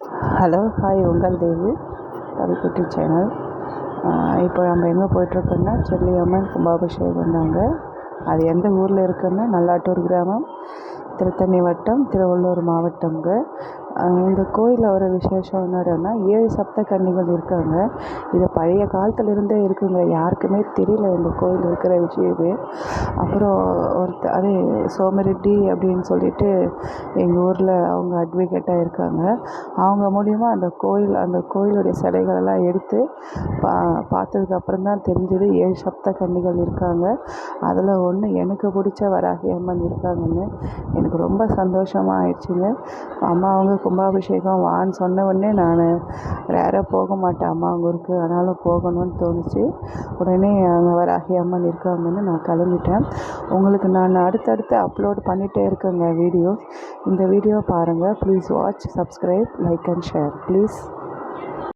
Hello hi உங்கள் தேவி கவிக்குட்டி channel. இப்போ நம்ம எங்கே போயிட்டுருக்கோன்னா செல்லியம்மன் கும்பாபிஷேகம் வந்தாங்க. அது எந்த ஊரில் இருக்குன்னா நல்லாட்டூர் கிராமம் திருத்தணி வட்டம் திருவள்ளூர் மாவட்டம்ங்க. இந்த கோயிலில் ஒரு விசேஷம் என்னடான்னா ஏழு சப்த கன்னிகள் இருக்காங்க. இது பழைய காலத்துலேருந்தே இருக்குங்க. யாருக்குமே தெரியல இந்த கோயில் இருக்கிற விஷயமே. அப்புறம் ஒருத்த அதே சோமரெட்டி அப்படின்னு சொல்லிட்டு எங்கள் ஊரில் அவங்க அட்வொகேட்டாக இருக்காங்க. அவங்க மூலிமா அந்த கோயில் அந்த கோயிலுடைய சிலைகளெல்லாம் எடுத்து பா பார்த்ததுக்கப்புறம் தான் தெரிஞ்சது ஏழு சப்த கன்னிகள் இருக்காங்க. அதில் ஒன்று எனக்கு பிடிச்ச வராகி அம்மன் இருக்காங்கன்னு. எனக்கு ரொம்ப சந்தோஷமாக ஆயிடுச்சுங்க. அம்மா அவங்க கும்பாபிஷேகம் வான்னு சொன்ன உடனே நான் ரேராக போக மாட்டேன் அம்மா அவங்க ஊருக்கு ஆனாலும் போகணும்னு தோணுச்சு. உடனே அங்கே வராகி அம்மன் இருக்காங்கன்னு நான் கிளம்பிட்டேன். உங்களுக்கு நான் அடுத்தடுத்து அப்லோட் பண்ணிகிட்டே இருக்கேங்க வீடியோஸ் இந்த வீடியோ பாருங்கள் please watch subscribe like and share please